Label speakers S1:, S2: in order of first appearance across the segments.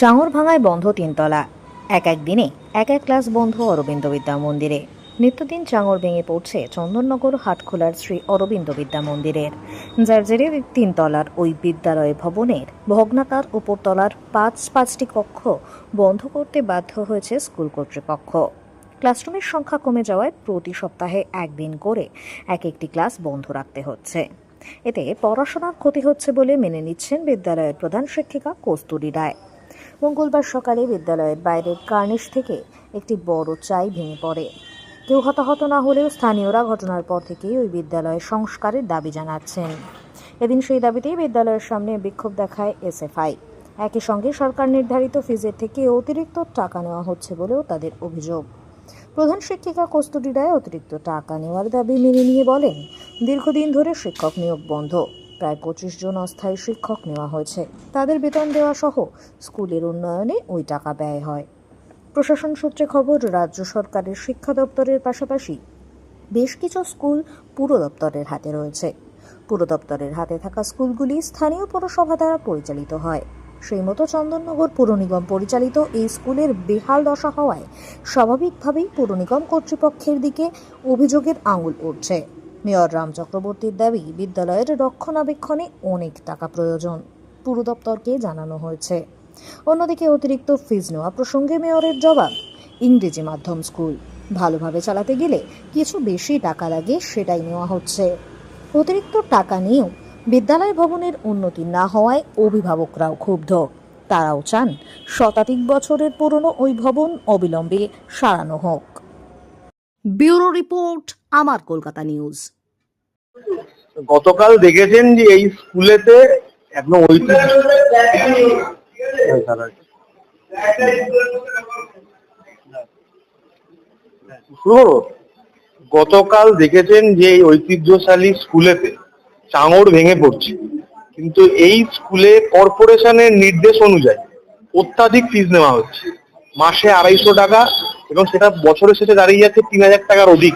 S1: চাঙর ভাঙায় বন্ধ তিনতলা। এক এক দিনে এক এক ক্লাস বন্ধ অরবিন্দ বিদ্যা মন্দিরে। নিত্যদিন চাঙর ভেঙে পড়ছে চন্দননগর হাটখোলার শ্রী অরবিন্দ বিদ্যা মন্দিরের। যার জেরে তিনতলার ওই বিদ্যালয় ভবনের ভগ্নাকার উপরতলার পাঁচ পাঁচটি কক্ষ বন্ধ করতে বাধ্য হয়েছে স্কুল কর্তৃপক্ষ। ক্লাসরুমের সংখ্যা কমে যাওয়ায় প্রতি সপ্তাহে একদিন করে এক একটি ক্লাস বন্ধ রাখতে হচ্ছে। এতে পড়াশোনার ক্ষতি হচ্ছে বলে মেনে নিচ্ছেন বিদ্যালয়ের প্রধান শিক্ষিকা কস্তুরী রায়। মঙ্গলবার সকালে বিদ্যালয়ের বাইরের কার্নিশ থেকে একটি বড় চাই ভেঙে পড়ে। কেউ হতাহত না হলেও স্থানীয়রা ঘটনার পর থেকেই ওই বিদ্যালয়ের সংস্কারের দাবি জানাচ্ছেন। এদিন সেই দাবিতেই বিদ্যালয়ের সামনে বিক্ষোভ দেখায় এসএফআই। একই সঙ্গে সরকার নির্ধারিত ফিজের থেকে অতিরিক্ত টাকা নেওয়া হচ্ছে বলেও তাদের অভিযোগ। প্রধান শিক্ষিকা কস্তুরী রায় অতিরিক্ত টাকা নেওয়ার দাবি মেনে নিয়ে বলেন, দীর্ঘদিন ধরে শিক্ষক নিয়োগ বন্ধ। প্রায় পঁচিশ জন অস্থায়ী শিক্ষক নেওয়া হয়েছে। তাদের বেতন দেওয়া সহ স্কুলের উন্নয়নে ওই টাকা ব্যয় হয়। প্রশাসন সূত্রে খবর, রাজ্য সরকারের শিক্ষা দপ্তরের পাশাপাশি বেশ কিছু স্কুল পুর দপ্তরের হাতে রয়েছে। পুর দপ্তরের হাতে থাকা স্কুলগুলি স্থানীয় পৌরসভা দ্বারা পরিচালিত হয়। সেই মতো চন্দননগর পুর নিগম পরিচালিত এই স্কুলের বেহাল দশা হওয়ায় স্বাভাবিকভাবেই পুর নিগম কর্তৃপক্ষের দিকে অভিযোগের আঙুল উঠছে। মেয়র রাম চক্রবর্তীর দাবি, বিদ্যালয়ের রক্ষণাবেক্ষণে অনেক টাকা প্রয়োজন। পুর দপ্তরকে জানানো হয়েছে। অন্যদিকে অতিরিক্ত ফিজ নেওয়া প্রসঙ্গে মেয়রের জবাব, ইংরেজি মাধ্যম স্কুল। ভালোভাবে চালাতে গেলে কিছু বেশি টাকা লাগে সেটাই নেওয়া হচ্ছে। অতিরিক্ত টাকা নিয়েও বিদ্যালয় ভবনের উন্নতি না হওয়ায় অভিভাবকরাও ক্ষুব্ধ। তারাও চান শতাধিক বছরের পুরনো ওই ভবন অবিলম্বে সারানো হোক। ব্যুরো রিপোর্ট, আমার কলকাতা নিউজ।
S2: গতকাল দেখেছেন যে এই স্কুলেতে একদম ঐতিহ্য। হ্যাঁ, গতকাল দেখেছেন যে এই ঐতিহ্যশালী স্কুলেতে চাঙড় ভেঙে পড়ছে। কিন্তু এই স্কুলে কর্পোরেশনের নির্দেশ অনুযায়ী অত্যাধিক ফিজ নেওয়া হচ্ছে। মাসে আড়াইশো টাকা এবং সেটা বছরের শেষে দাঁড়িয়ে যাচ্ছে তিন হাজার টাকার অধিক।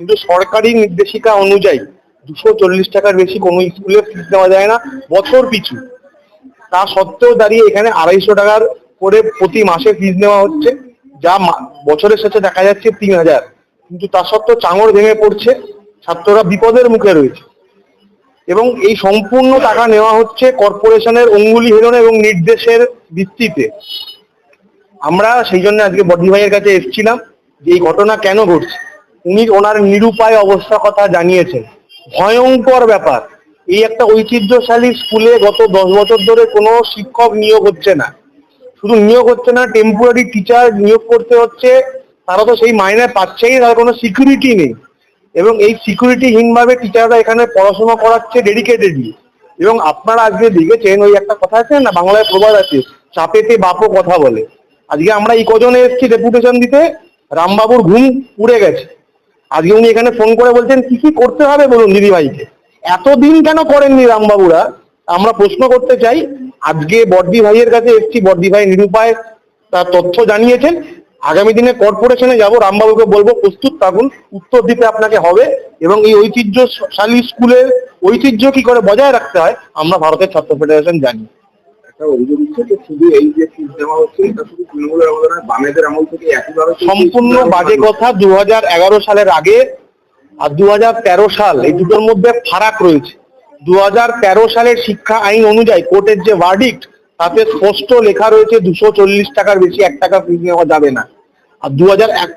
S2: কিন্তু সরকারি নির্দেশিকা অনুযায়ী দুশো চল্লিশ টাকার বেশি কোনো স্কুলে ফিস নেওয়া যায় না, বছর পিছু। তা সত্ত্বেও দাঁড়িয়ে এখানে আড়াইশো টাকার করে প্রতি মাসে ফিস নেওয়া হচ্ছে, যা বছরের শেষে দেখা যাচ্ছে তিন হাজার। কিন্তু তা সত্ত্বেও চাঙড় ভেঙে পড়ছে, ছাত্ররা বিপদের মুখে রয়েছে। এবং এই সম্পূর্ণ টাকা নেওয়া হচ্ছে কর্পোরেশনের অঙ্গুলি হেলনে এবং নির্দেশের ভিত্তিতে। আমরা সেই জন্য আজকে বডি ভাইয়ের কাছে এসেছিলাম যে এই ঘটনা কেন ঘটছে? উনি ওনার নিরুপায় অবস্থা কথা জানিয়েছেন। ভয়ঙ্কর ব্যাপার। এই একটা ঐতিহ্যশালী স্কুলে গত দশ বছর ধরে কোনো শিক্ষক নিয়োগ হচ্ছে না। শুধু নিয়োগ হচ্ছে না টেম্পোরারি টিচার নিয়োগ করতে হচ্ছে। তারা তো সেই মাইনে পাচ্ছেই তার কোনো সিকিউরিটি নেই। এবং এই সিকিউরিটিহীন ভাবে টিচাররা এখানে পড়াশোনা করাচ্ছে ডেডিকেটেডলি এবং আপনারা আজকে দেখেছেন, ওই একটা কথা আছে না, বাংলায় প্রবাদ আছে, চাপেতে বাপও কথা বলে। আজকে আমরা এই কজনে এসেছি ডেপুটেশন দিতে, রামবাবুর ঘুম উড়ে গেছে। আজকে উনি এখানে ফোন করে বলছেন, কি কি করতে হবে? বলুন দিদি ভাইকে এতদিন কেন করেননি রামবাবুরা? আমরা প্রশ্ন করতে চাই, আজকে বর্দি ভাইয়ের কাছে এসেছি বর্দি ভাই নিরুপায় তার তথ্য জানিয়েছেন। আগামী দিনে কর্পোরেশনে যাব, রামবাবুকে বলব, প্রস্তুত থাকুন, উত্তর দিতে আপনাকে হবে এবং এই ঐতিহ্যশালী স্কুলের ঐতিহ্য কি করে বজায় রাখতে হয়, আমরা ভারতের ছাত্র ফেডারেশন জানি।
S3: একটা অভিযোগ উঠছে যে শুধু এই যে দেওয়া হচ্ছে এটা শুধু তৃণমূলের আমল নয় বামেদের আমল থেকে একইভাবে
S2: সম্পূর্ণ বাজে কথা দু সালের আগে আর দু সাল এই দুটোর মধ্যে ফারাক রয়েছে। দু সালের শিক্ষা আইন অনুযায়ী কোর্টের যে ভার্ডিক্ট তাতে স্পষ্ট লেখা রয়েছে দুশো চল্লিশ টাকার বেশি এক টাকা ফিস নেওয়া যাবে না। আর দু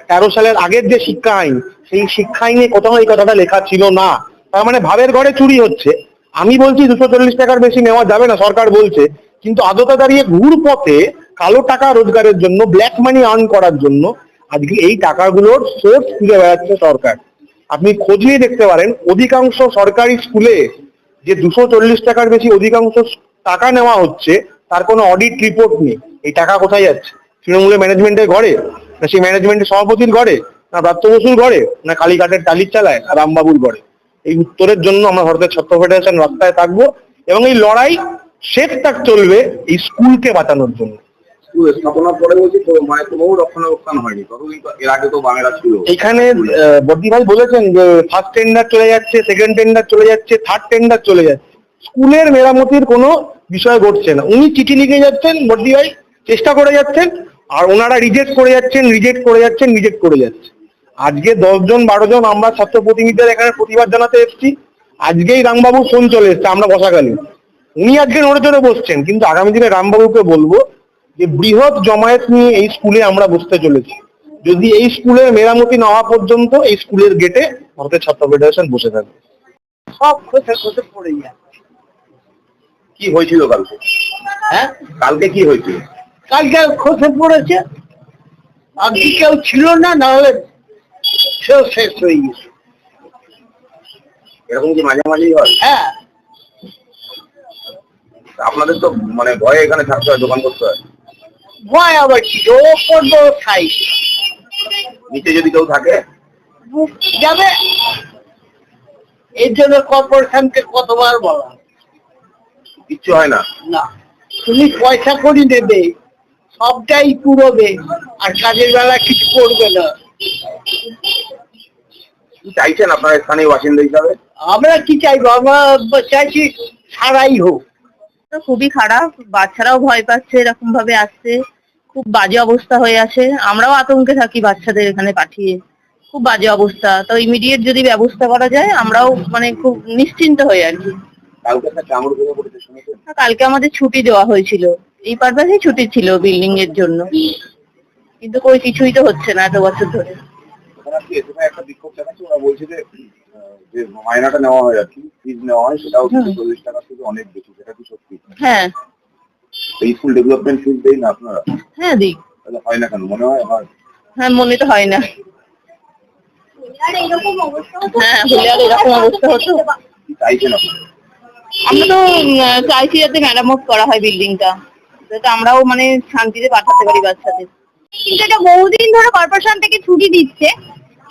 S2: তেরো সালের আগের যে শিক্ষা আইন সেই শিক্ষা আইনে কোথাও এই কথাটা লেখা ছিল না। তার মানে ভাবের ঘরে চুরি হচ্ছে। আমি বলছি দুশো চল্লিশ টাকার বেশি নেওয়া যাবে না সরকার বলছে। কিন্তু আদতে দাঁড়িয়ে ঘুর পথে কালো টাকা রোজগারের জন্য ব্ল্যাক মানি আর্ন করার জন্য আজকে এই টাকাগুলোর সোর্স খুঁজে বেড়াচ্ছে সরকার। আপনি খোঁজ নিয়ে দেখতে পারেন, অধিকাংশ সরকারি স্কুলে যে দুশো চল্লিশ টাকার বেশি অধিকাংশ টাকা নেওয়া হচ্ছে, তার কোনো অডিট রিপোর্ট নেই। এই টাকা কোথায় যাচ্ছে? তৃণমূলের ম্যানেজমেন্টের ঘরে? না সেই ম্যানেজমেন্টের সভাপতির ঘরে? না প্রাপ্ত বসুর ঘরে? না কালীঘাটের টালির চালায়? আর রামবাবুর ঘরে? এই উত্তরের জন্য আমরা ভারতের ছাত্র ফেডারেশন রাস্তায় থাকব এবং এই লড়াই শেষ তাক চলবে এই স্কুলকে বাঁচানোর জন্য।
S3: মানে
S2: এখানে বদ্দি ভাই বলেছেন যে ফার্স্ট টেন্ডার চলে যাচ্ছে সেকেন্ড টেন্ডার চলে যাচ্ছে থার্ড টেন্ডার চলে যাচ্ছে। স্কুলের মেরামতির কোনো বিষয় ঘটছে না। উনি চিঠি লিখে যাচ্ছেন বদ্দি ভাই চেষ্টা করে যাচ্ছেন আর ওনারা রিজেক্ট করে যাচ্ছেন রিজেক্ট করে যাচ্ছেন রিজেক্ট করে যাচ্ছে। আজকে দশজন বারো জন আমরা ছাত্র প্রতিনিধিদের এখানে প্রতিবাদ জানাতে এসেছি। আজকেই রামবাবু ফোন চলে এসছে আমরা বসাকালীন। উনি আজকে নড়ে চড়ে বসছেন কিন্তু আগামী দিনে রামবাবুকে বলব যে বৃহৎ জমায়েত নিয়ে এই স্কুলে আমরা বসতে চলেছি। যদি এই স্কুলের মেরামতি না হওয়া পর্যন্ত এই স্কুলের গেটে ভারতের ছাত্র ফেডারেশন বসে থাকবে।
S4: সব খসে খসে পড়ে যায়
S3: কি হয়েছিল কালকে?
S4: হ্যাঁ?
S3: কালকে কি হয়েছিল?
S4: কালকে খসে পড়েছে। আজকে কেউ ছিল না নাহলে সেও শেষ হয়ে গেছে।
S3: এরকম কি মাঝে মাঝেই হয়?
S4: হ্যাঁ।
S3: আপনাদের তো মানে ভয়ে এখানে থাকতে হয় দোকান করতে হয়।
S4: ভয় আবার কি? ও করব খাই।
S3: নিচে যদি কেউ থাকে?
S4: যাবে? এর জন্য কর্পোরেশনকে কতবার বলা?
S3: কিচ্ছু হয় না।
S4: না। তুমি পয়সা করি দেবে সবটাই পুরোবে আর কাজের বেলা কিছু করবে না।
S3: কি চাইছেন আপনার স্থানীয় বাসিন্দা হিসাবে?
S4: আমরা কি চাইব? আমরা চাইছি সারাই হোক।
S5: তো খুবই খারাপ। বাচ্চারাও ভয় পাচ্ছে এরকম ভাবে আসছে। খুব বাজে অবস্থা হয়ে আছে। আমরাও আতঙ্কে থাকি বাচ্চাদের এখানে পাঠিয়ে। খুব বাজে অবস্থা। তো ইমিডিয়েট যদি ব্যবস্থা করা যায় আমরাও মানে খুব নিশ্চিন্ত হই আর কি।
S3: কালকে
S5: আমাদের ছুটি দেওয়া হয়েছিল। এই পারপাসেই ছুটি ছিল বিল্ডিং এর জন্য। কিন্তু কই কিছুই তো হচ্ছে না এত বছর ধরে।
S3: ওখানে কি এসে একটা বিক্ষোভ চালাচ্ছে ওরা বলছে যে যে মায়নাটা নেওয়া হয় আর কি ফিজ নেওয়া হয় সেটাও চল্লিশ টাকা থেকে অনেক বেশি সেটা কি সত্যি?
S5: হ্যাঁ।
S3: এই স্কুল ডেভেলপমেন্ট ফিজ দেই না আপনারা?
S5: হ্যাঁ
S3: তাহলে হয় না কেন? মনে হয় হয়।
S5: হ্যাঁ মনে তো হয় না। হ্যাঁ হলে আর এরকম অবস্থা হতো।
S3: চাইছেন আপনারা
S5: আমরা তো চাইছি যাতে মেরামত করা হয় বিল্ডিংটা। যাতে আমরাও মানে শান্তিতে পাঠাতে পারি বাচ্চাদের।
S6: কিন্তু এটা বহুদিন ধরে কর্পোরেশন থেকে ছুটি দিচ্ছে।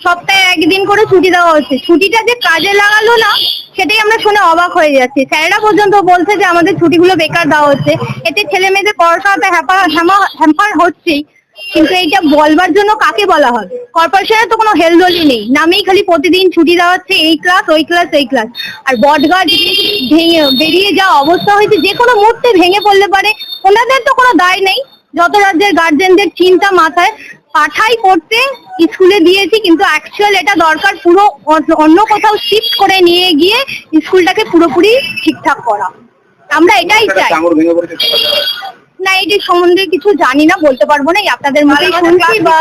S6: সপ্তাহে একদিন করে ছুটি দেওয়া হচ্ছে। ছুটিটা যে কাজে লাগালো না, সেটাই আমরা শুনে অবাক হয়ে যাচ্ছি। স্যারেরা পর্যন্ত বলছে যে আমাদের ছুটিগুলো বেকার দেওয়া হচ্ছে। এতে ছেলে মেয়েদের পড়াশোনাতে হ্যাম্পার হচ্ছেই। কিন্তু এইটা বলবার জন্য কাকে বলা হয় কর্পোরেশনের তো কোনো হেলদোলই নেই। নামেই খালি প্রতিদিন ছুটি দেওয়া হচ্ছে এই ক্লাস, ওই ক্লাস এই ক্লাস। আর বটগাছ ভেঙে বেরিয়ে যাওয়া অবস্থা হয়েছে যে কোনো মুহূর্তে ভেঙে পড়লে পারে। ওনাদের তো কোনো দায় নেই। যত রাজ্যের গার্জেনদের চিন্তা মাথায় পাঠাই করতে স্কুলে দিয়েছি কিন্তু অ্যাকচুয়াল এটা দরকার পুরো অন্য- কোথাও শিফট করে নিয়ে গিয়ে স্কুলটাকে পুরোপুরি ঠিকঠাক করা। আমরা এটাই চাই। না এটির সম্বন্ধে কিছু জানি না বলতে পারব না আপনাদের মুখেই শুনছি বা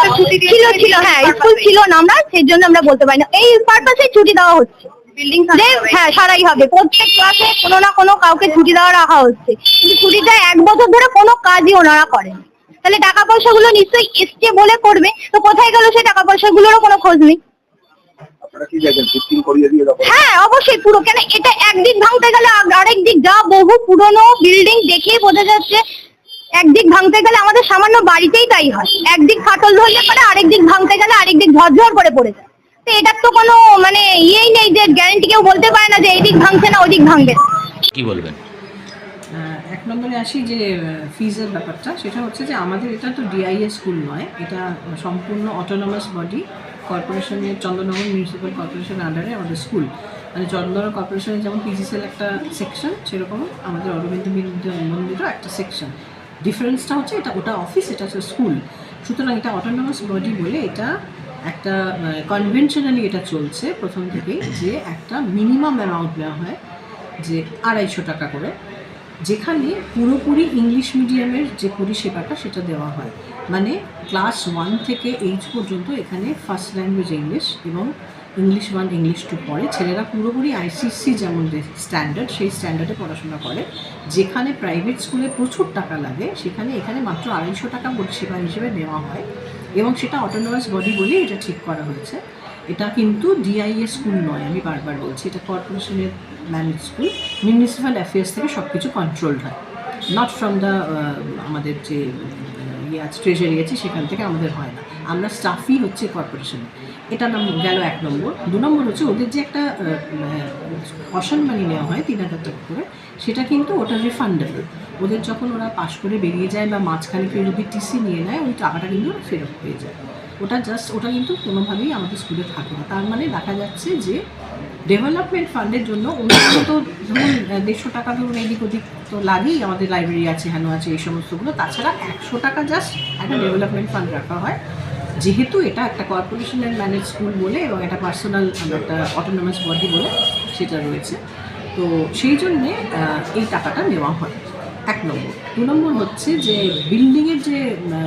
S6: ছিল ছিল হ্যাঁ স্কুল ছিল না আমরা সেই জন্য আমরা বলতে পারি না। এই পারপাসে ছুটি দেওয়া হচ্ছে।
S5: বিল্ডিং
S6: হ্যাঁ সারাই হবে। প্রত্যেক ক্লাসে কোনো না কোনো কাউকে ছুটি দেওয়া রাখা হচ্ছে। কিন্তু ছুটিটা এক বছর ধরে কোনো কাজই ওনারা করেন তাহলে টাকা পয়সাগুলো নিশ্চয়ই এসছে বলে করবে। তো কোথায় গেল সেই টাকা পয়সাগুলোরও কোনো খোঁজ নেই। হ্যাঁ অবশ্যই পুরো। কেন এটা একদিক ভাঙতে গেলে আর- আরেক দিক যা বহু পুরনো বিল্ডিং দেখেই বোঝা যাচ্ছে একদিক ভাঙতে গেলে আমাদের সামান্য বাড়িতেই তাই হয়। একদিক ফাটল ধরলে পরে আরেক দিক ভাঙতে গেলে আরেক দিক ঝরঝর করে পড়ে যায়। তো এটার তো কোনো মানে ইয়েই নেই যে গ্যারান্টি কেউ বলতে পারে না যে এই দিক ভাঙছে না ওই দিক ভাঙবে
S7: কি বলবেন?
S8: নম্বরে আসি যে ফিজের ব্যাপারটা। সেটা হচ্ছে যে, আমাদের এটা তো ডিআইএ স্কুল নয়। এটা সম্পূর্ণ অটোনমাস বডি কর্পোরেশনের চন্দ্রনগর মিউনিসিপ্যাল কর্পোরেশন আন্ডারে আমাদের স্কুল মানে চন্দ্রনগর কর্পোরেশনের যেমন পিজিসিএল একটা সেকশন সেরকম আমাদের অরবিন্দ মন্দিরও একটা সেকশন ডিফারেন্সটা হচ্ছে এটা, ওটা অফিস এটা হচ্ছে স্কুল সুতরাং এটা অটোনমাস বডি বলে এটা একটা কনভেনশনালি এটা চলছে প্রথম থেকেই যে একটা মিনিমাম অ্যামাউন্ট নেওয়া হয় যে আড়াইশো টাকা করে। যেখানে পুরোপুরি ইংলিশ মিডিয়ামের যে পরিষেবাটা সেটা দেওয়া হয়। মানে ক্লাস ওয়ান থেকে এইচ পর্যন্ত এখানে ফার্স্ট ল্যাঙ্গুয়েজ ইংলিশ এবং ইংলিশ ওয়ান ইংলিশ টু পড়ে। ছেলেরা পুরোপুরি আইসিসি যেমন যে স্ট্যান্ডার্ড সেই স্ট্যান্ডার্ডে পড়াশোনা করে। যেখানে প্রাইভেট স্কুলে প্রচুর টাকা লাগে, সেখানে এখানে মাত্র আড়াইশো টাকা পরিষেবা হিসেবে নেওয়া হয়। এবং সেটা অটোনোমাস বডি বলেই এটা ঠিক করা হয়েছে। এটা কিন্তু ডিআইএ স্কুল নয়, আমি বারবার বলছি। এটা কর্পোরেশনের ম্যানেজ স্কুল মিউনিসিপ্যাল অ্যাফেয়ার্স থেকে সব কিছু কন্ট্রোলড হয় নট ফ্রম দ্য আমাদের যে ইয়ে আছে ট্রেজারি আছে, সেখান থেকে আমাদের হয় না। আমরা স্টাফই হচ্ছে কর্পোরেশন এটা নাম গেল এক নম্বর। দু নম্বর হচ্ছে ওদের যে একটা কশন মানি নেওয়া হয় তিন হাজার টাকা করে সেটা কিন্তু ওটা রিফান্ডেবল ওদের যখন ওরা পাশ করে বেরিয়ে যায় বা মাঝখানে কেউ যদি টিসি নিয়ে নেয় ওই টাকাটা কিন্তু ওরা ফেরত পেয়ে যায়। ওটা জাস্ট ওটা কিন্তু কোনোভাবেই আমাদের স্কুলে থাকে না। তার মানে দেখা যাচ্ছে যে ডেভেলপমেন্ট ফান্ডের জন্য ওনারা তো ধরুন দেড়শো টাকা ধরুন এদিক ওদিক তো লাগেই আমাদের লাইব্রেরি আছে হেন আছে এই সমস্তগুলো। তাছাড়া একশো টাকা জাস্ট একটা ডেভেলপমেন্ট ফান্ড রাখা হয়। যেহেতু এটা একটা কর্পোরেশনের ম্যানেজ স্কুল বলে এবং একটা পার্সোনাল একটা অটোনমাস বডি বলে সেটা রয়েছে, তো সেই জন্যে এই টাকাটা নেওয়া হয়। এক নম্বর। দু নম্বর হচ্ছে যে বিল্ডিংয়ের যে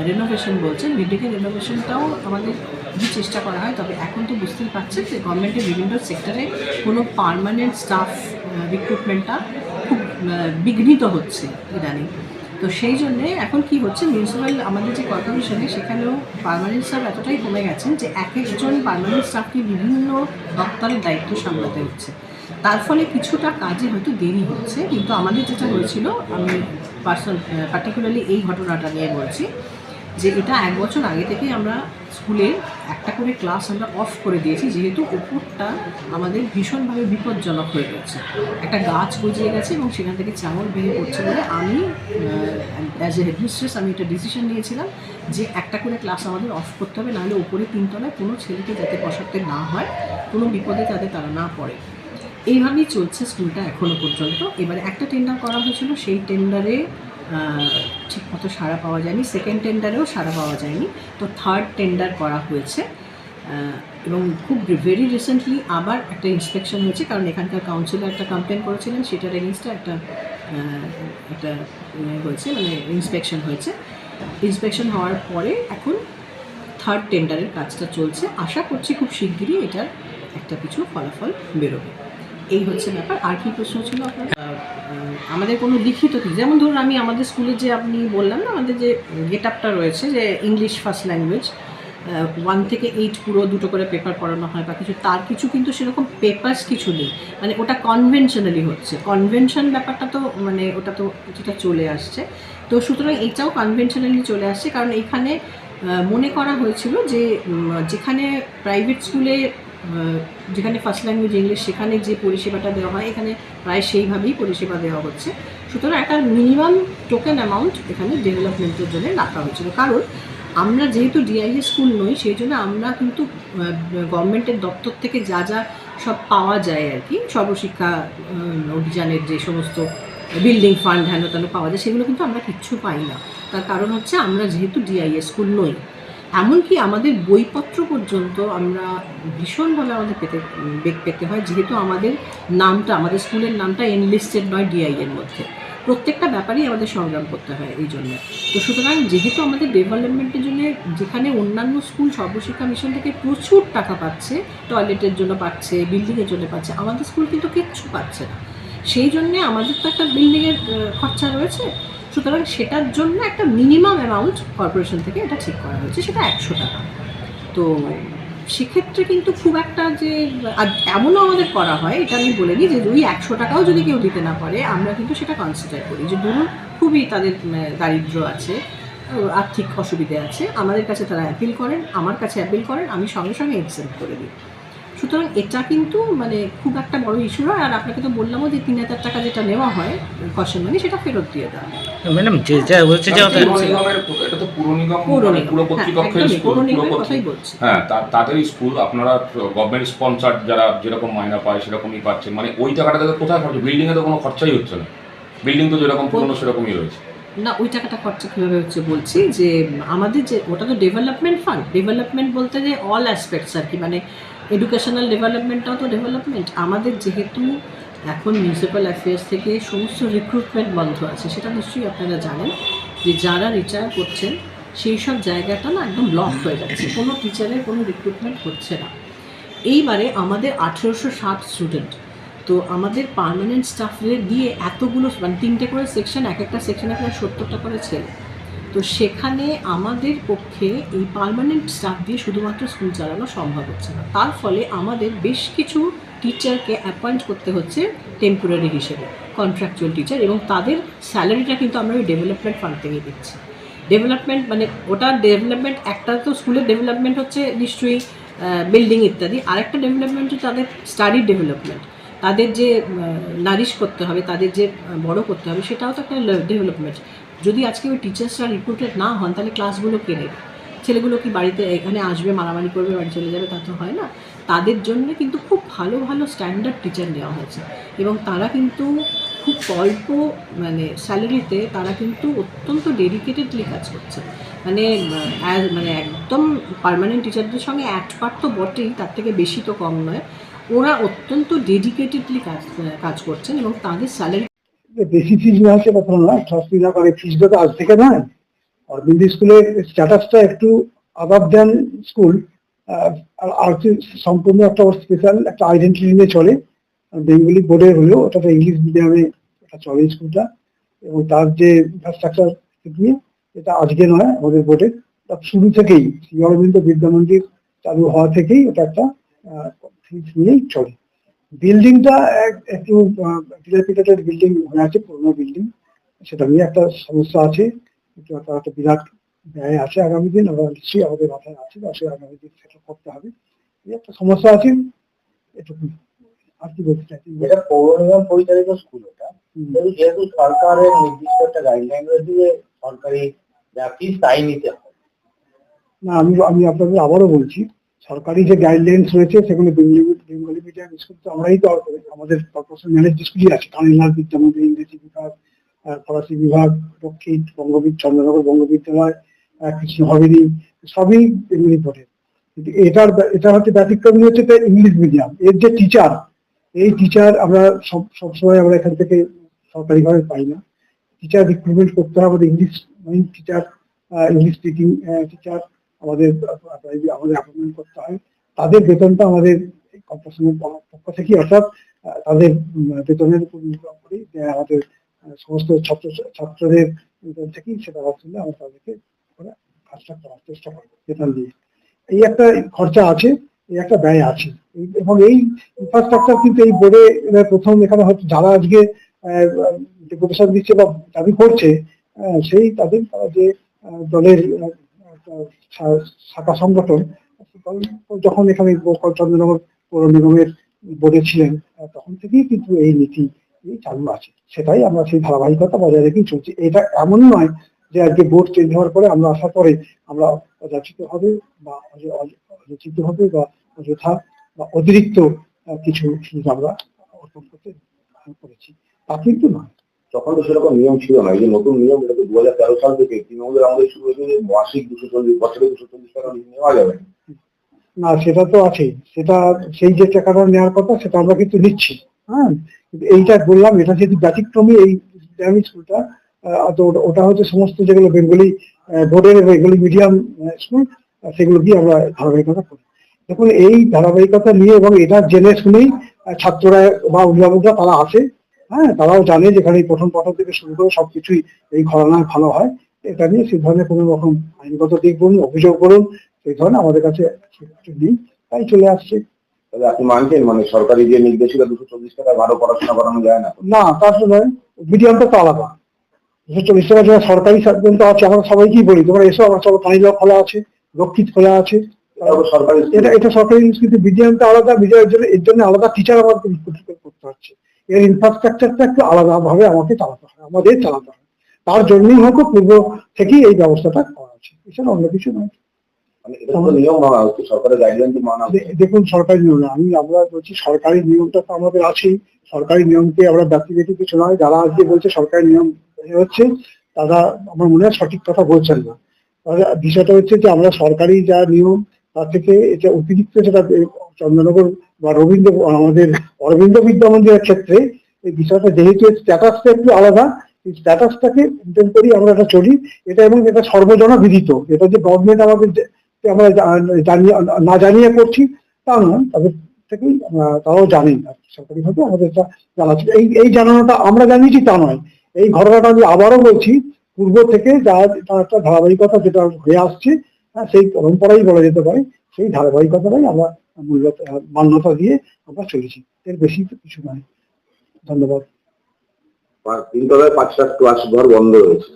S8: রেনোভেশন বলছেন বিল্ডিংয়ের রেনোভেশনটাও আমাদের খুবই চেষ্টা করা হয়, তবে এখন তো বুঝতেই পারছেন যে গভর্নমেন্টের বিভিন্ন সেক্টরে কোনো পার্মানেন্ট স্টাফ রিক্রুটমেন্টটা খুব বিঘ্নিত হচ্ছে ইদানিং। তো সেই জন্যে এখন কি হচ্ছে মিউনিসিপ্যাল আমাদের যে কর্পোরেশনে সেখানেও পারমানেন্ট স্টাফ এতটাই কমে গেছেন যে এক একজন পারমানেন্ট স্টাফকে বিভিন্ন দপ্তরের দায়িত্ব সামলাতে হচ্ছে। তার ফলে কিছুটা কাজে হয়তো দেরি হচ্ছে, কিন্তু আমাদের যেটা হয়েছিল, আমি পার্সোনাল পার্টিকুলারলি এই ঘটনাটা নিয়ে বলছি যে এটা এক বছর আগে থেকেই আমরা স্কুলে একটা করে ক্লাস আমরা অফ করে দিয়েছি, যেহেতু ওপরটা আমাদের ভীষণভাবে বিপজ্জনক হয়ে রয়েছে একটা গাছ গজিয়ে গেছে এবং সেখান থেকে চাঙল ভেঙে পড়ছে বলে আমি অ্যাজ এ হেডমিস্ট্রেস আমি এটা ডিসিশন নিয়েছিলাম যে একটা করে ক্লাস আমাদের অফ করতে হবে, নাহলে ওপরে তিনতলায় কোনো ছেলেকে যাতে বসাতে না হয়, কোনো বিপদে যাতে তারা না পড়ে। এইভাবেই চলছে স্কুলটা এখনও পর্যন্ত। এবারে একটা টেন্ডার করা হয়েছিল, সেই টেন্ডারে ঠিক মতো সাড়া পাওয়া যায়নি। সেকেন্ড টেন্ডারেও সাড়া পাওয়া যায়নি। তো থার্ড টেন্ডার করা হয়েছে। এবং খুব ভেরি রিসেন্টলি আবার একটা ইন্সপেকশন হয়েছে, কারণ এখানকার কাউন্সিলর একটা কমপ্লেন করেছিলেন, সেটার এগেনস্টে একটা একটা ইয়ে হয়েছে মানে ইন্সপেকশন হয়েছে। ইন্সপেকশন হওয়ার পরে এখন থার্ড টেন্ডারের কাজটা চলছে। আশা করছি খুব শিগগিরই এটার একটা কিছু ফলাফল বেরোবে। এই হচ্ছে ব্যাপার। আর কি প্রশ্ন ছিল আপনার? আমাদের কোনো লিখিত কি? যেমন ধরুন, আমি আমাদের স্কুলে যে আপনি বললাম না, আমাদের যে গেট আপটা রয়েছে, যে ইংলিশ ফার্স্ট ল্যাঙ্গুয়েজ ওয়ান থেকে এইট পুরো দুটো করে পেপার পড়ানো হয় বা কিছু, তার কিছু কিন্তু সেরকম পেপার্স কিছু নেই। মানে ওটা কনভেনশনালি হচ্ছে। কনভেনশন ব্যাপারটা তো মানে ওটা তো কিছুটা চলে আসছে। তো সুতরাং এটাও কনভেনশনালি চলে আসছে। কারণ এখানে মনে করা হয়েছিল যে যেখানে প্রাইভেট স্কুলে যেখানে ফার্স্ট ল্যাঙ্গুয়েজ ইংলিশ সেখানে যে পরিষেবাটা দেওয়া হয়, এখানে প্রায় সেইভাবেই পরিষেবা দেওয়া হচ্ছে। সুতরাং একটা মিনিমাম টোকেন অ্যামাউন্ট এখানে ডেভেলপমেন্টের জন্য রাখা হয়েছিল। কারণ আমরা যেহেতু ডিআইএ স্কুল নই, সেই জন্য আমরা কিন্তু গভর্নমেন্টের দপ্তর থেকে যা যা সব পাওয়া যায় আর কি, সর্বশিক্ষা অভিযানের যে সমস্ত বিল্ডিং ফান্ড হেন তেন পাওয়া যায়, সেগুলো কিন্তু আমরা কিচ্ছু পাই না। তার কারণ হচ্ছে আমরা যেহেতু ডিআইএ স্কুল নই এমনকি আমাদের বইপত্র পর্যন্ত আমরা ভীষণভাবে আমাদের পেতে বেগ পেতে হয়, যেহেতু আমাদের নামটা, আমাদের স্কুলের নামটা এনলিস্টেড নয় ডিআই এর মধ্যে। প্রত্যেকটা ব্যাপারেই আমাদের সংগ্রাম করতে হয় এই জন্য। তো সুতরাং যেহেতু আমাদের ডেভেলপমেন্টের জন্য যেখানে অন্যান্য স্কুল সর্বশিক্ষা মিশন থেকে প্রচুর টাকা পাচ্ছে টয়লেটের জন্য পাচ্ছে বিল্ডিংয়ের জন্য পাচ্ছে, আমাদের স্কুল কিন্তু কিচ্ছু পাচ্ছে না। সেই জন্যে আমাদের তো একটা বিল্ডিংয়ের খরচা রয়েছে। সুতরাং সেটার জন্য একটা মিনিমাম অ্যামাউন্ট কর্পোরেশন থেকে এটা ঠিক করা হয়েছে, সেটা একশো টাকা। তো সেক্ষেত্রে কিন্তু খুব একটা যে এমনও আমাদের করা হয়, এটা আমি বলে দিই যে, ওই একশো টাকাও যদি কেউ দিতে না পারে, আমরা কিন্তু সেটা কনসিডার করি যে, ধরুন খুবই তাদের দারিদ্র আছে আর্থিক অসুবিধে আছে, আমাদের কাছে তারা অ্যাপিল করেন, আমার কাছে অ্যাপিল করেন, আমি সঙ্গে সঙ্গে এক্সেপ্ট করে দিই। সুতরাং এটা কিন্তু মানে খুব একটা বড় ইস্যু নয়। আর আপনাকে তো বললামও যে তিন হাজার টাকা যেটা নেওয়া হয় কষেন মানে সেটা ফেরত দিয়ে দেওয়া
S7: ম্যাডাম যে যা হচ্ছে যে
S8: ওটা-
S3: পুর নিগমের এটা তো পুর নিগম
S8: পৌর
S3: মানে
S8: হ্যাঁ,
S3: কর্তৃপক্ষের স্কুল
S8: কথাই বলছি।
S3: হ্যাঁ স্কুল আপনারা গভর্নমেন্ট স্পন্সার যারা যেরকম মাইনা পায় সেরকমই পাচ্ছেন মানে ওই টাকাটা তাদের কোথায় খরচ? বিল্ডিং তো কোনো খরচাই হচ্ছে না। বিল্ডিং তো যেরকম পুরনো সেরকমই রয়েছে।
S8: না ওই টাকাটা খরচা কীভাবে হচ্ছে বলছি যে আমাদের যে ওটা তো ডেভেলপমেন্ট ফান্ড ডেভেলপমেন্ট বলতে যে অল অ্যাসপেক্টস আর কি। মানে এডুকেশনাল ডেভেলপমেন্টটাও তো ডেভেলপমেন্ট আমাদের যেহেতু এখন মিউনিসিপ্যাল অ্যাফেয়ার্স থেকে সমস্ত রিক্রুটমেন্ট বন্ধ আছে, সেটা নিশ্চয়ই আপনারা জানেন যে যারা রিটায়ার করছেন, সেই সব জায়গাটা না একদম ব্লক হয়ে যাচ্ছে। কোনো টিচারের কোনো রিক্রুটমেন্ট হচ্ছে না। এইবারে আমাদের আঠেরোশো ষাট স্টুডেন্ট তো আমাদের পার্মানেন্ট স্টাফদের দিয়ে এতগুলো মানে তিনটে করে সেকশন এক একটা সেকশনে প্রায় সত্তরটা করে ছেলে। তো সেখানে আমাদের পক্ষে এই পার্মানেন্ট স্টাফ দিয়ে শুধুমাত্র স্কুল চালানো সম্ভব হচ্ছে না। তার ফলে আমাদের বেশ কিছু টিচারকে অ্যাপয়েন্ট করতে হচ্ছে টেম্পোরারি হিসেবে কন্ট্রাকচুয়াল টিচার এবং তাদের স্যালারিটা কিন্তু আমরা ওই ডেভেলপমেন্ট ফান্ড থেকে দিচ্ছি। ডেভেলপমেন্ট মানে ওটা ডেভেলপমেন্ট একটা তো স্কুলের ডেভেলপমেন্ট হচ্ছে নিশ্চয়ই বিল্ডিং ইত্যাদি, আরেকটা ডেভেলপমেন্ট হচ্ছে তাদের স্টাডি ডেভেলপমেন্ট তাদের যে নারিশ করতে হবে, তাদের যে বড় করতে হবে, সেটাও তো একটা ডেভেলপমেন্ট যদি আজকে ওই টিচার্সরা রিক্রুটেড না হন, তাহলে ক্লাসগুলো কে নেবে? ছেলেগুলো কি বাড়িতে এখানে আসবে, মারামারি করবে, বাড়ি চলে যাবে? তা তো হয় না। তাদের জন্য কিন্তু খুব ভালো ভালো স্ট্যান্ডার্ড টিচার নেওয়া হয়েছে। এবং তারা কিন্তু খুব অল্প মানে স্যালারিতে তারা কিন্তু অত্যন্ত ডেডিকেটেডলি কাজ করছে। মানে মানে একদম পার্মানেন্ট টিচারদের সঙ্গে এক পার্ট তো বটেই, তার থেকে বেশি তো কম নয়। ওরা অত্যন্ত ডেডিকেটেডলি কাজ কাজ করছেন এবং তাদের স্যালারি
S4: বেশি ফিজ নেওয়া হচ্ছে কথা না ট্রাস্টি না করে ফিজটা তো আজ থেকে নয়। অরবিন্দ স্কুলের স্ট্যাটাসটা একটু আদার দেন স্কুল আর সম্পূর্ণ একটা স্পেশাল একটা আইডেন্টিটি নিয়ে চলে। বেঙ্গলি বোর্ডের হলেও ওটা তো ইংলিশ মিডিয়ামে এটা চলে স্কুলটা। এবং তার যে ইনফ্রাস্ট্রাকচার নিয়ে এটা আজকে নয় আমাদের বোর্ডে। শুরু থেকেই শ্রী অরবিন্দ বিদ্যা মন্দির চালু হওয়া থেকেই ওটা একটা ফিজ নিয়েই চলে। বিল্ডিংটা একটু ডিলাপিটেটেড বিল্ডিং হয়ে আছে পুরোনো বিল্ডিং। সেটা নিয়ে একটা সমস্যা আছে কিন্তু একটা একটা বিরাট ব্যয় আছে আগামী দিন আমরা নিশ্চয়ই আমাদের মাথায় আছে অবশ্যই আগামী দিন সেটা করতে হবে। এই একটা সমস্যা আছে এটুকু আর কি বলতে চাইছি?
S2: এটা পৌর নিগম পরিচালিত স্কুল এটা। যেহেতু সরকারের নির্দিষ্ট একটা গাইডলাইন রয়েছে যে সরকারি যা ফিস তাই নিতে হবে।
S4: না আমি আমি আপনাদের আবারও বলছি সরকারি যে গাইডলাইন্স রয়েছে, সেগুলো বেঙ্গলি মিডিয়াম স্কুল তো আমরাই তো আমাদের ম্যানেজ স্কুলই আছে কালিনাথ বিদ্যামন্দির, ইংরেজি বিভাগ ফরাসি বিভাগ, দক্ষিণ বঙ্গবিদ, চন্দ্রনগর বঙ্গবিদ্যালয় কৃষ্ণ হবেরি সবই বেঙ্গলি বোর্ডের কিন্তু এটার এটা হচ্ছে ব্যতিক্রমী হচ্ছে তো ইংলিশ মিডিয়াম এর যে টিচার এই টিচার আমরা সব সবসময় আমরা এখান থেকে সরকারিভাবে পাই না। টিচার রিক্রুটমেন্ট করতে হবে English teacher English speaking teacher আমাদের আমাদের অ্যাপয়েন্টমেন্ট করতে হয়। তাদের বেতনটা আমাদের কর্পোরেশনের পক্ষ থেকে অর্থাৎ তাদের বেতনের উপর নির্ভর করে আমাদের সমস্ত ছাত্র, ছাত্রদের থেকেই সেটা আসলে আমরা তাদেরকে কাজটা করার চেষ্টা করব, বেতন দিয়ে। এই একটা খরচা আছে, এই একটা ব্যয় আছে। এবং এই ইনফ্রাস্ট্রাকচার কিন্তু এই বোর্ডে প্রথম এখানে হয়তো যারা আজকে ডেপুটেশন দিচ্ছে বা দাবি করছে সেই তাদের তারা যে দলের শাখা সংগঠন যখন এখানে চন্দ্রনগর পৌর নিগমের বোর্ডে ছিলেন তখন থেকেই কিন্তু এই নীতি চালু আছে। সেটাই আমরা সেই ধারাবাহিকতা বজায় রেখেই চলছি। এটা এমন নয় যে আজকে বোর্ড চেঞ্জ হওয়ার পরে আমরা আসার পরে আমরা অযাচিত হবে বা অয- অয- অযাচিত হবে বা অযথা বা অতিরিক্ত কিছু সুযোগ আমরা অর্পণ করতে করেছি। তা কিন্তু নয়।
S2: তখন তো সেরকম নিয়ম ছিল না। এই যে নতুন নিয়ম, এটা তো দু হাজার তেরো সাল থেকে তৃণমূলের আমাদের শুরু হয়েছে যে মাসিক দুশো চল্লিশ, বছরে দুশো চল্লিশ টাকা নেওয়া যাবে। না।
S4: সেটা তো আছেই সেটা, সেই যে টাকাটা নেওয়ার কথা, সেটা আমরা কিন্তু নিচ্ছি। হ্যাঁ? এইটা বললাম, এটা যেহেতু ব্যতিক্রমী এই ইসলামিক স্কুলটা তো ওটা- হচ্ছে সমস্ত যেগুলো বেঙ্গলি বোর্ডের বেঙ্গলি মিডিয়াম স্কুল সেগুলো দিয়ে আমরা ধারাবাহিকতা করি। দেখুন, এই ধারাবাহিকতা নিয়ে এবং এটা জেনে শুনেই ছাত্ররা বা অভিভাবকরা তারা আসে। হ্যাঁ তারাও জানে যে এখানে প্রথম প্রথম থেকে শুরু করে সবকিছুই এই ঘটনায় ভালো হয়। এটা নিয়ে সে ধরনের কোনো রকম আইনগত দিক বলুন অভিযোগ বলুন সেই ধরনের আমাদের কাছে নেই। তাই চলে আসছে।
S2: তাহলে আপনি মানছেন? মানে সরকারি যে নির্দেশিকা দুশো চল্লিশ টাকা ভালো পড়াশোনা করানো যায় না?
S4: না তার তো নয়। মিডিয়ামটা তো আলাদা। দুশো চল্লিশ টাকা যারা সরকারি সার্জন তো আছে আমরা সবাইকেই বলি তোমরা এসো আমার সব পানিলাও খোলা আছে রক্ষিত খোলা আছে।
S2: এটা সরকারি
S4: এটা এটা সরকারি কিন্তু মিডিয়ামটা আলাদা মিডিয়ামের জন্য এর জন্য আলাদা টিচার রিক্রুট করতে হচ্ছে। এর ইনফ্রাস্ট্রাকচারটা একটু আলাদা ভাবে আমাকে চালাতে হয় আমাদের চালাতে হয়। তার জন্যই হয়তো পূর্ব থেকেই এই ব্যবস্থাটা করা আছে এছাড়া অন্য কিছু নয়।
S2: মানে
S4: দেখুন সরকারি নিয়ম আমি আমরা বলছি সরকারি নিয়মটা তো আমাদের আছেই। সরকারি নিয়মকে আমরা ব্যক্তিগত কিছু নয়। যারা আজকে বলছে সরকারি নিয়ম হচ্ছে তারা আমার মনে হয় সঠিক কথা বলছেন না। বিষয়টা হচ্ছে যে আমরা সরকারি যা নিয়ম তার থেকে এটা অতিরিক্ত যেটা চন্দ্রনগর বা রবীন্দ্র, আমাদের অরবিন্দ বিদ্যা মন্দিরের ক্ষেত্রে এই বিষয়টা যেহেতু স্ট্যাটাসটা একটু আলাদা, এই স্ট্যাটাসটাকে মেনটেন করি আমরা এটা চলি। এটা এবং এটা সর্বজন বিদিত এটা যে গভর্নমেন্ট আমাদের আমরা জানিয়ে, না জানিয়ে করছি, তা নয়। তাদের থেকেই তারাও জানেন আর সরকারি ভাবে আমাদের এটা জানা ছিল। এই এই জানানোটা আমরা জানিয়েছি তা নয়। এই ঘটনাটা আমি আবারও বলছি, পূর্ব থেকে যা তার একটা ধারাবাহিকতা যেটা হয়ে আসছে সেই পরম্পরাই বলা যেতে পারে সেই ধারাবাহিকতাটাই আমরা মূল্যতা মান্যতা দিয়ে আমরা চলেছি। এর বেশি তো কিছু নয়। ধন্যবাদ।
S2: তিনতলায় পাঁচটা ক্লাস ঘর বন্ধ রয়েছে।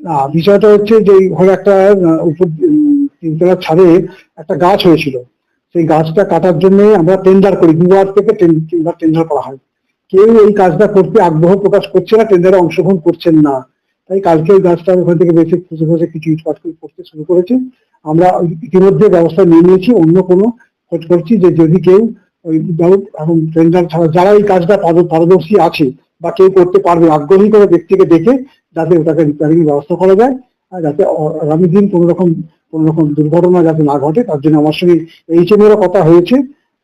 S4: না বিষয়টা হচ্ছে যে ঘরে একটা উপর তিনতলার ছাদে একটা গাছ হয়েছিল। সেই গাছটা কাটার জন্য আমরা টেন্ডার করি দুবার থেকে টেন্ডার করা হয়। কেউ এই কাজটা করতে আগ্রহ প্রকাশ করছে না টেন্ডারে অংশগ্রহণ করছেন না। তাই কালকে ওই গাছটা ওখান থেকে বেশি খুঁজে খুঁজে কিছু ইটপাট করতে শুরু করেছে। আমরা ইতিমধ্যে ব্যবস্থা নিয়ে নিয়েছি, অন্য কোনো খোঁজ করছি যে যদি কেউ ওই এখন টেন্ডার ছাড়া যারা এই কাজটা পারদর্শী আছে বা কেউ করতে পারবে, আগ্রহী করে ব্যক্তিকে দেখে যাতে ওটাকে রিপেয়ারিং ব্যবস্থা করা যায় আর যাতে আগামী দিন কোনো রকম কোনো রকম দুর্ঘটনা যাতে না ঘটে, তার জন্য আমার সঙ্গে এইচ এম এরও কথা হয়েছে।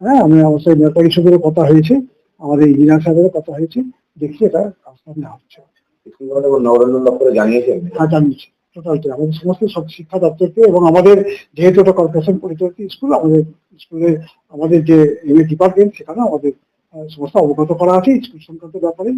S4: হ্যাঁ আমি আমার সঙ্গে পরিষদেরও কথা হয়েছে, আমাদের ইঞ্জিনিয়ার সাহেবেরও কথা হয়েছে। দেখি এটা ব্যবস্থা নেওয়া হচ্ছে হ্যাঁ আমাদের সমস্ত সব শিক্ষা এবং আমাদের যেহেতু স্কুল, আমাদের আমাদের যে ডিপার্টমেন্ট সেখানে আমাদের সমস্ত অবগত করা আছে স্কুল সংক্রান্ত ব্যাপারে।